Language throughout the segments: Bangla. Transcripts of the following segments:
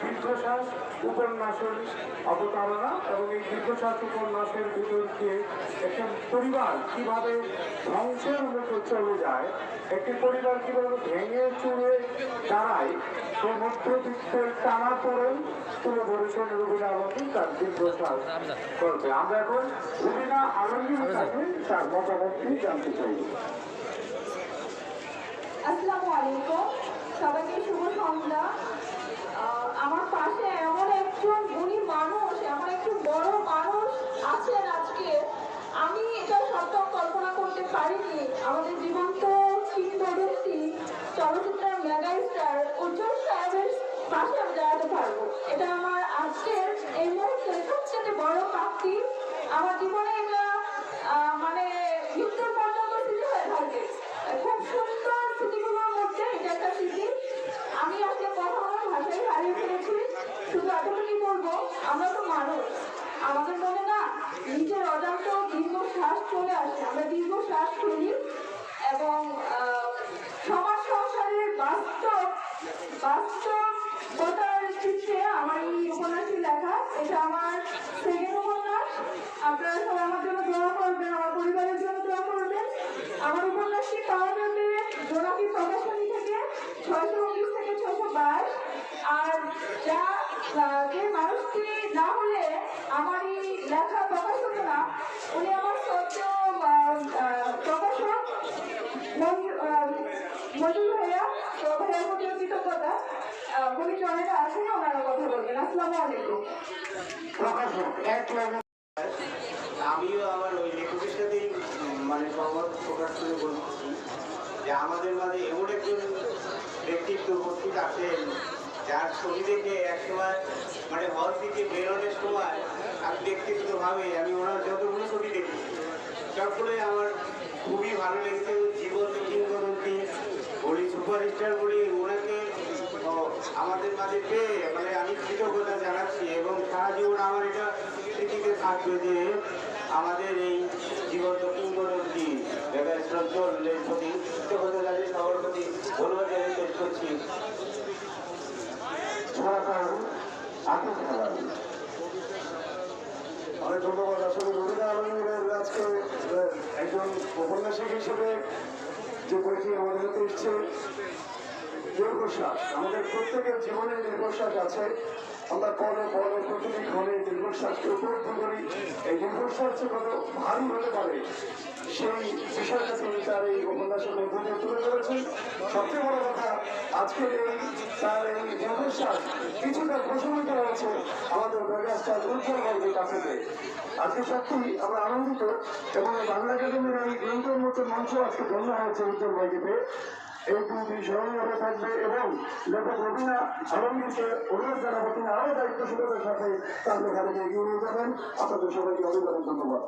দীর্ঘশ্বাস উপন্যাসের অবতারণা এবং এই দীর্ঘশ্বাস উপন্যাসের ভিতর দিয়ে একটি পরিবার কীভাবে ধ্বংসের মুখে চলে যায় একটি পরিবার কীভাবে ভেঙে চুরে দাঁড়ায় সেই মধ্যবিত্তের টানা পড়েন তুলে ধরেছেন রুবিনা আলমী তার দীর্ঘশ্বাস করবে আমরা এখন রুবিনা আলমীর কাছে তার মতামতটি জানতে চাই। আসসালামু আলাইকুম। সবাইকে শুভ সন্ধ্যা আহ, আমার পাশে এমন একজন গুণী মানুষ এমন একজন বড় মানুষ আছেন আজকে আমি এটা সত্য কল্পনা করতে পারিনি। আমাদের জীবন্ত চলচ্চিত্রের মেগা স্টার শ্বাস চলে আসে। আমরা দীর্ঘ শ্বাস ফেলি এবং সমাজ সংসারের বাস্তব বাস্তবতার চিত্রে আমার এই উপন্যাসটি লেখা। এটা আমার সেকেন্ড উপন্যাস। আপনারা সবাই আমার জন্য দোয়া করবেন, আমার পরিবারের জন্য দোয়া করবেন। আমার উপন্যাসটি পাওয়া যাবে জোনাকি প্রকাশনী ভাইয়া আমিও আমার ওই লেখকের সাথেই মানে সংবাদ প্রকাশ করে বলছি যে আমাদের মাঝে এমন একজন ব্যক্তিত্ব উপস্থিত আছেন, যার ছবি দেখে একসময় মানে হল থেকে বেরোনোর সময় আমি ব্যক্তিগতভাবে, আমি ওনার যতগুলো ছবি দেখি সবগুলোই আমার খুবই ভালো লেগেছে বলি সুপারস্টার বলি, ওনাকে আমাদের মাঝে পেয়ে মানে আমি কৃতজ্ঞতা জানাচ্ছি এবং সারা জীবন আমার এটা স্মৃতিতে থাকবে যে আমাদের এই জীবন্ত কিংবদন্তি চন্দ্রের প্রতি কৃতজ্ঞতা জানিয়ে সবার প্রতি ধন্যবাদ জানিয়ে শেষ করছি। অনেক ধন্যবাদ আসলে রবীন্দ্র আলমের আজকে একজন উপন্যাসিক হিসেবে যে বইটি আমাদের হাতে এসছে। দীর্ঘশ্বাস। আমাদের প্রত্যেকের জীবনে দীর্ঘশ্বাস আছে। আমরা পরে পরে প্রতিটি দীর্ঘশ্বাসকে করি। এই দীর্ঘশ্বাস কত ভারী হতে পারে, সেই বিষয়টা তিনি তার এই উপন্যাসের মধ্যে তুলে ধরেছেন। সবচেয়ে বড় কথা, আজকের এই তার এই দীর্ঘশ্বাস কিছুটা প্রশমিত হয়েছে আমাদের মেগাস্টার উজ্জ্বল কাছে আজকে সত্যি আমরা আনন্দিত এবং বাংলা একাডেমির এই গ্রন্থের মতো মঞ্চ আজকে ধন্য হয়েছে উজ্জ্বল বর্গকে পেয়ে। এই দুটি স্মরণীয় থাকবে এবং লেখক রবীনা আলমগীরকে অনুরোধ জানাব, তিনি আরও দায়িত্বশীলতার সাথে তার লেখালেখি এগিয়ে নিয়ে যাবেন। আপনাদের সবাইকে অভিনন্দন, ধন্যবাদ।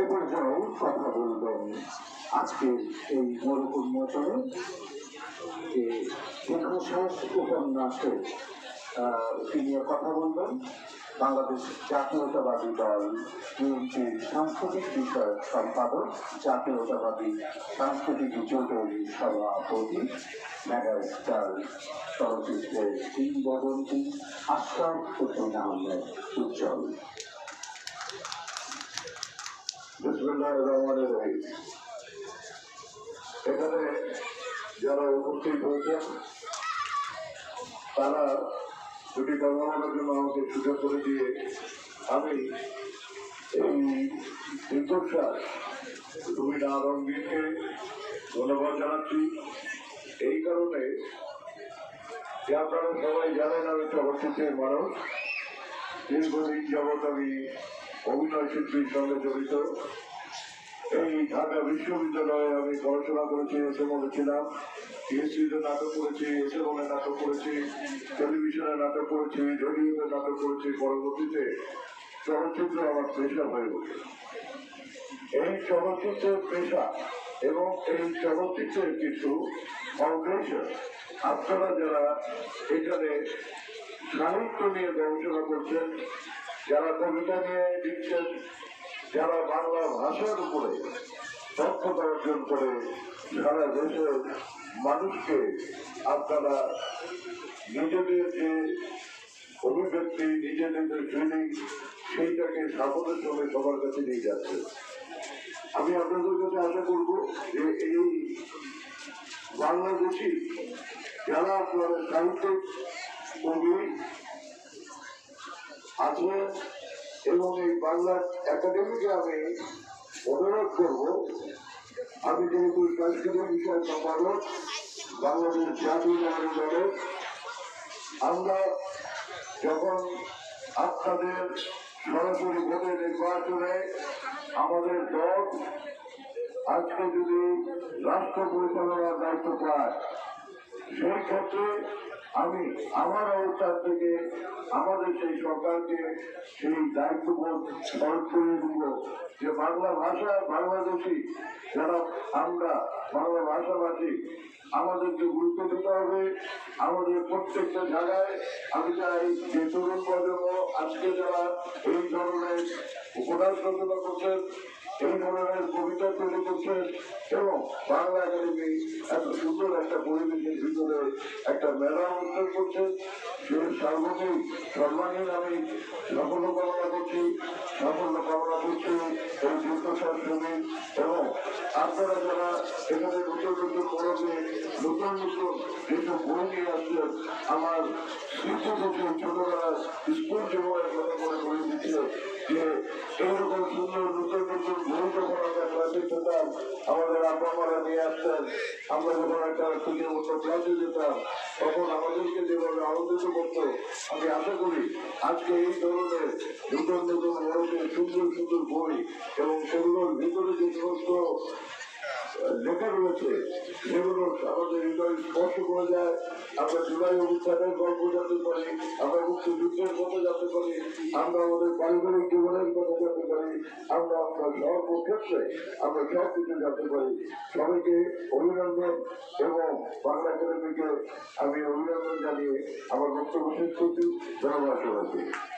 এ পর্যায়ে কথা বলবেন আজকে এই মরক উন্মোচনে যে উপন্যাসে তিনি কথা বলবেন। বাংলাদেশ জাতীয়তাবাদী দল বিএনপির সাংস্কৃতিক বিষয়ক সম্পাদক, জাতীয়তাবাদী সাংস্কৃতিক জোটের সভাপতি মেগাস্টার চলচ্চিত্রের কিংবদন্তি আশরাফ উদ্দিন আহমেদ উজ্জ্বল। এখানে যারা উপস্থিত হয়েছেন, তারা দুটি কথা জন্য আমাকে সুযোগ করে দিয়ে আমি এই দীর্ঘশ্বাস রুবিনা আলমগীরকে ধন্যবাদ জানাচ্ছি। এই কারণে যে আপনারা সবাই জানেন আমি চলচ্চিত্রের মানুষ দীর্ঘদিন যাবৎ আমি অভিনয় শিল্পীর সঙ্গে জড়িত। এই ঢাকা বিশ্ববিদ্যালয়ে আমি পড়াশোনা করেছি এসে ছিলাম। পিএইচডিতে নাটক নাটক টেলিভিশনে নাটক রেডিওতে নাটক পরবর্তীতে চলচ্চিত্র আমার পেশা হয়ে এই চলচ্চিত্রের পেশা এবং এই চলচ্চিত্রের কিছু আপনারা যারা এখানে সাহিত্য নিয়ে গবেষণা করছেন, যারা কবিতা নিয়ে লিখছেন, যারা বাংলা ভাষার উপরে দক্ষতা অর্জন করে সারা দেশের মানুষকে আপনারা নিজেদের যে অভিব্যক্তি, নিজেদের যে ফিলিং সেইটাকে সাফল্যের সঙ্গে সবার কাছে নিয়ে যাচ্ছে। আমি আপনাদের কাছে আশা করব যে এই বাংলাদেশি যারা আপনারা সাহিত্যিক, কবি আছেন এবং এই বাংলা একাডেমিকে আমি অনুরোধ করব আমি যেহেতু সাংস্কৃতিক বিষয় সম্পাদক বাংলাদেশ জাতীয় নাগরিক দলের আমরা যখন আপনাদের সরাসরি ভোটে নির্বাচনে আমাদের দল আজকে যদি রাষ্ট্র পরিচালনার দায়িত্ব পায়, সেই ক্ষেত্রে আমি আমার অবস্থান থেকে আমাদের সেই সরকারকে সেই দায়িত্ববোধ স্মরণ করে দিব যে বাংলা ভাষা বাংলাদেশি যারা আমরা বাংলা ভাষাভাষী আমাদেরকে গুরুত্ব দিতে হবে, আমাদের প্রত্যেকটা জায়গায় আমি চাই যে তরুণ প্রজন্ম আজকে যারা এই ধরনের উপন্যাস রচনা করছেন এই ধরনের কবিতা তৈরি করছেন এবং বাংলা একাডেমি এত সুন্দর একটা পরিবেশের ভিতরে একটা মেলা অনুষ্ঠান করছেন সে সার্বজনীন সম্মানীয় আমি সাফল্য কামনা করছি, সাফল্য কামনা করছি এই যুদ্ধ শাসনে এবং আপনারা যারা এখানে নতুন নতুন কলমে, নতুন নতুন যেসব বই নিয়ে আসছেন, আমার স্মৃতি থেকে স্কুল জীবনের কথা মনে করে দিচ্ছে যে এইরকম সুন্দর নতুন নতুন বই যখন আমরা ক্লাসে পেতাম আমাদের আব্বা মারা নিয়ে আসতেন আমরা যখন একটা থেকে অন্য ক্লাসে যেতাম তখন আমাদেরকে যেভাবে আনন্দিত করতো আমি আশা করি আজকে এই ধরনের নতুন নতুন সুন্দর সুন্দর বই এবং সেগুলোর ভিতরে যে সমস্ত লেখা রয়েছে। যেগুলো আমাদের হৃদয় স্পর্শ করে যায়। আমরা জুলাই অনুষ্ঠানের গল্প জানতে পারি, আমরা মুক্তিযুদ্ধের কথা জানতে পারি, আমরা আমাদের পারিবারিক জীবনের কথা জানতে পারি, আমরা আমরা সর্বক্ষেত্রে আমরা সব কিছু জানতে পারি। সবাইকে অভিনন্দন এবং বাংলা একাডেমিকে আমি অভিনন্দন জানিয়ে আমার বক্তব্য শেষ করছি। ধন্যবাদ সবাইকে।